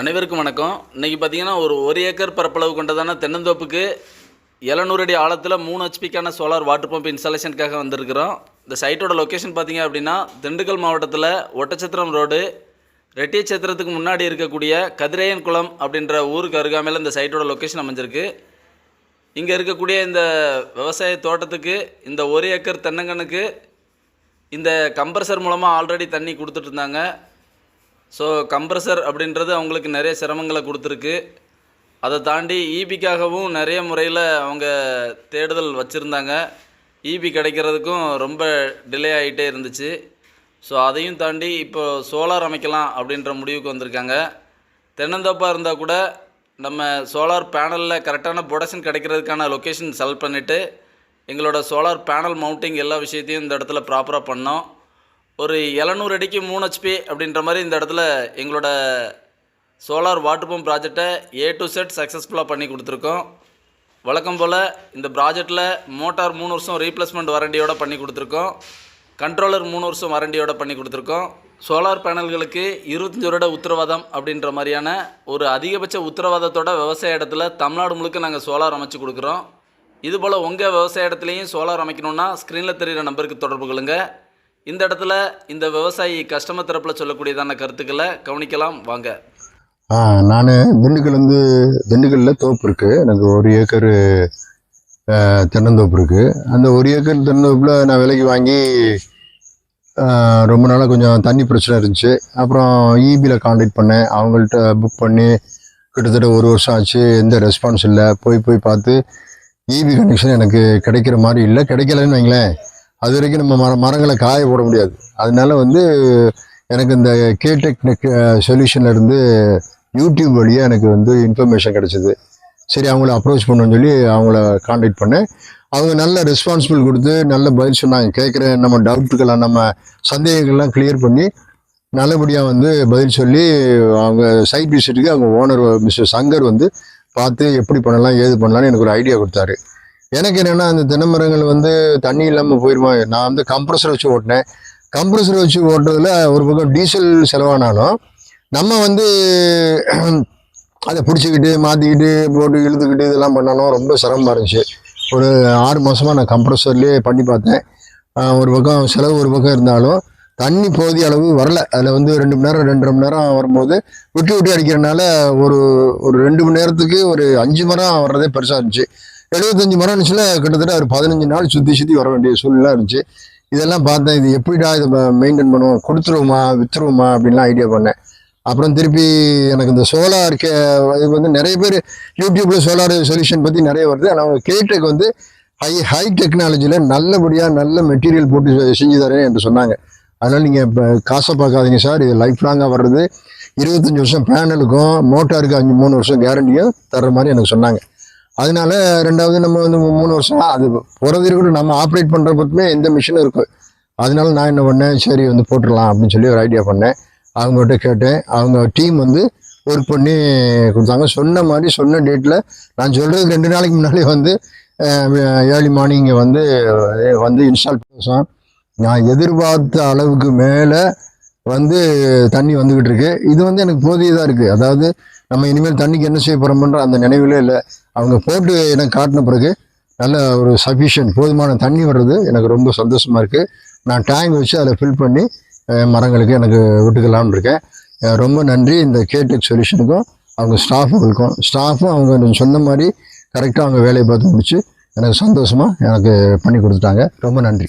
அனைவருக்கும் வணக்கம். இன்றைக்கி பார்த்தீங்கன்னா ஒரு ஒரு ஏக்கர் பரப்பளவு கொண்டதான தென்னந்தோப்புக்கு எழுநூறு அடி ஆழத்தில் மூணு ஹெச்பிக்கான சோலார் வாட்டர் பம்ப் இன்ஸ்டாலேஷனுக்காக வந்திருக்கிறோம். இந்த சைட்டோட லொக்கேஷன் பார்த்தீங்க அப்படின்னா திண்டுக்கல் மாவட்டத்தில் ஒட்டச்சத்திரம் ரோடு ரெட்டியச்சத்திரத்துக்கு முன்னாடி இருக்கக்கூடிய கதிரையன் குளம் அப்படின்ற ஊருக்கு அருகாமையில் இந்த சைட்டோட லொக்கேஷன் அமைஞ்சிருக்கு. இங்கே இருக்கக்கூடிய இந்த விவசாய தோட்டத்துக்கு இந்த ஒரு ஏக்கர் தென்னங்கனுக்கு இந்த கம்ப்ரஸர் மூலமாக ஆல்ரெடி தண்ணி கொடுத்துட்டு இருந்தாங்க. ஸோ கம்ப்ரஸர் அப்படின்றது அவங்களுக்கு நிறைய சிரமங்களை கொடுத்துருக்கு. அதை தாண்டி ஈபிக்காகவும் நிறைய முறையில் அவங்க தேடுதல் வச்சுருந்தாங்க. ஈபி கிடைக்கிறதுக்கும் ரொம்ப டிலே ஆகிட்டே இருந்துச்சு. ஸோ அதையும் தாண்டி இப்போ சோலார் அமைக்கலாம் அப்படின்ற முடிவுக்கு வந்திருக்காங்க. தென்னந்தோப்பாக இருந்தால் கூட நம்ம சோலார் பேனலில் கரெக்டான ப்ரொடக்ஷன் கிடைக்கிறதுக்கான லொக்கேஷன் செலக்ட் பண்ணிவிட்டு எங்களோட சோலார் பேனல் மவுண்டிங் எல்லா விஷயத்தையும் இந்த இடத்துல ப்ராப்பராக பண்ணோம். ஒரு எழுநூறு அடிக்கு மூணு ஹெச்பி அப்படின்ற மாதிரி இந்த இடத்துல எங்களோட சோலார் வாட்டர் பம்ப் ப்ராஜெக்டை ஏ டு செட் சக்ஸஸ்ஃபுல்லாக பண்ணி கொடுத்துருக்கோம். வழக்கம் போல் இந்த ப்ராஜெக்டில் மோட்டார் மூணு வருஷம் ரீப்ளேஸ்மெண்ட் வாரண்டியோட பண்ணி கொடுத்துருக்கோம். கண்ட்ரோலர் மூணு வருஷம் வாரண்டியோட பண்ணி கொடுத்துருக்கோம். சோலார் பேனல்களுக்கு இருபத்தஞ்சி வருட உத்தரவாதம் அப்படின்ற மாதிரியான ஒரு அதிகபட்ச உத்தரவாதத்தோட விவசாய இடத்துல தமிழ்நாடு முழுக்க நாங்கள் சோலார் அமைச்சு கொடுக்குறோம். இதுபோல் உங்கள் விவசாய இடத்துலையும் சோலார் அமைக்கணுன்னா ஸ்க்ரீனில் தெரிகிற நம்பருக்கு தொடர்பு கொள்ளுங்கள் இந்த இடத்துல இந்த விவசாயி கஸ்டமர் தரப்பில் சொல்லக்கூடியதான கருத்துக்களை கவனிக்கலாம் வாங்க. நான் நான் வந்து திண்டுக்கல்லில் தோப்பு இருக்குது எனக்கு ஒரு ஏக்கர் தென்னந்தோப்பு இருக்குது அந்த ஒரு ஏக்கர் தென்னந்தோப்பில் நான் விலைக்கு வாங்கி ரொம்ப நாளாக கொஞ்சம் தண்ணி பிரச்சனை இருந்துச்சு. அப்புறம் ஈபியில் காண்டாக்ட் பண்ணேன். அவங்கள்ட்ட புக் பண்ணி கிட்டத்தட்ட ஒரு வருஷம் ஆச்சு. எந்த ரெஸ்பான்ஸ் இல்லை. போய் போய் பார்த்து ஈபி கனெக்ஷன் எனக்கு கிடைக்கிற மாதிரி இல்லை. கிடைக்கலன்னு வைங்களேன். அது வரைக்கும் நம்ம மர மரங்களை காய போட முடியாது. அதனால வந்து எனக்கு இந்த கே டெக்னிக் இருந்து யூடியூப் வழியாக எனக்கு வந்து இன்ஃபர்மேஷன் கிடச்சிது. சரி அவங்கள அப்ரோச் பண்ணணும்னு சொல்லி அவங்கள காண்டாக்ட் பண்ணேன். அவங்க நல்ல ரெஸ்பான்சிபிள் கொடுத்து நல்ல பதில் சொன்னாங்க. கேட்குற நம்ம டவுட்டுக்கெல்லாம் நம்ம சந்தேகங்கள்லாம் கிளியர் பண்ணி நல்லபடியாக வந்து பதில் சொல்லி அவங்க சைட் விசிட்டுக்கு அவங்க ஓனர் மிஸ்டர் சங்கர் வந்து பார்த்து எப்படி பண்ணலாம் ஏது பண்ணலாம்னு எனக்கு ஒரு ஐடியா கொடுத்தாரு. எனக்கு என்னென்னா அந்த தென்னை மரங்கள் வந்து தண்ணி இல்லாமல் போயிருமா? நான் வந்து கம்ப்ரஸர் வச்சு ஓட்டினேன். கம்ப்ரஸர் வச்சு ஓட்டுறதுல ஒரு பக்கம் டீசல் செலவானாலும் நம்ம வந்து அதை பிடிச்சிக்கிட்டு மாற்றிக்கிட்டு போட்டு இழுத்துக்கிட்டு இதெல்லாம் பண்ணாலும் ரொம்ப சிரமமாக இருந்துச்சு. ஒரு ஆறு மாதமாக நான் கம்ப்ரஸர்லேயே பண்ணி பார்த்தேன். ஒரு பக்கம் செலவு ஒரு பக்கம் இருந்தாலும் தண்ணி போதிய அளவு வரல. அதில் வந்து ரெண்டு மணி நேரம் ரெண்டரை மணி நேரம் வரும்போது விட்டு விட்டு அடிக்கிறனால ஒரு ஒரு ரெண்டு மணி நேரத்துக்கு ஒரு அஞ்சு மரம் வர்றதே பெருசாக இருந்துச்சு. எழுபத்தஞ்சு மரம் இருந்துச்சுல கிட்டத்தட்ட ஒரு பதினஞ்சு நாள் சுற்றி சுற்றி வர வேண்டிய சூழ்நிலை இருந்துச்சு. இதெல்லாம் பார்த்தேன் இது எப்படிடா இதை மெயின்டைன் பண்ணுவோம்? கொடுத்துருவோமா? விற்றுருவோமா அப்படின்லாம் ஐடியா பண்ணேன். அப்புறம் திருப்பி எனக்கு இந்த சோலார் கே இது வந்து நிறைய பேர் யூடியூப்ல சோலார் சொல்யூஷன் பற்றி நிறைய வருது. ஆனால் கேட்டெக் வந்து ஹை ஹை டெக்னாலஜியில் நல்லபடியாக நல்ல மெட்டீரியல் போட்டு செஞ்சு தரேன் என்று சொன்னாங்க. அதனால் நீங்கள் இப்போ காசை பார்க்காதீங்க சார் இது லைஃப் லாங்காக வர்றது. இருபத்தஞ்சி வருஷம் பேனலுக்கும் மோட்டாருக்கு அஞ்சு மூணு வருஷம் கேரண்டியும் தர்ற மாதிரி எனக்கு சொன்னாங்க. அதனால ரெண்டாவது நம்ம வந்து மூணு வருஷம் அது போகிறது இருக்கட்டும் நம்ம ஆப்ரேட் பண்ணுற பொறுத்துமே எந்த மிஷினும் இருக்கும் அதனால நான் என்ன பண்ணேன் சரி வந்து போட்டுடலாம் அப்படின்னு சொல்லி ஒரு ஐடியா பண்ணேன். அவங்ககிட்ட கேட்டேன். அவங்க டீம் வந்து ஒர்க் பண்ணி கொடுத்தாங்க. சொன்ன மாதிரி சொன்ன டேட்டில் நான் சொல்கிறதுக்கு ரெண்டு நாளைக்கு முன்னாலே வந்து ஏர்லி மார்னிங்கை வந்து வந்து இன்ஸ்டால் பண்ணேன். நான் எதிர்பார்த்த அளவுக்கு மேலே வந்து தண்ணி வந்துக்கிட்டு இருக்கு. இது வந்து எனக்கு போதியதாக இருக்குது அதாவது நம்ம இனிமேல் தண்ணிக்கு என்ன செய்ய போகிறோம்ன்ற அந்த நினைவிலே இல்லை. அவங்க போட்டு எனக்கு காட்டின பிறகு நல்ல ஒரு சஃபிஷியன்ட் போதுமான தண்ணி வர்றது எனக்கு ரொம்ப சந்தோஷமாக இருக்குது நான் டேங்க் வச்சு அதில் ஃபில் பண்ணி மரங்களுக்கு எனக்கு விட்டுக்கலாம்னு இருக்கேன். ரொம்ப நன்றி இந்த கேடெக் சொல்யூஷனுக்கும் அவங்க ஸ்டாஃபுகளுக்கும் ஸ்டாஃபும் அவங்க சொன்ன மாதிரி கரெக்டாக அவங்க வேலையை பார்த்து முடிச்சு எனக்கு சந்தோஷமாக எனக்கு பண்ணி கொடுத்துட்டாங்க. ரொம்ப நன்றி.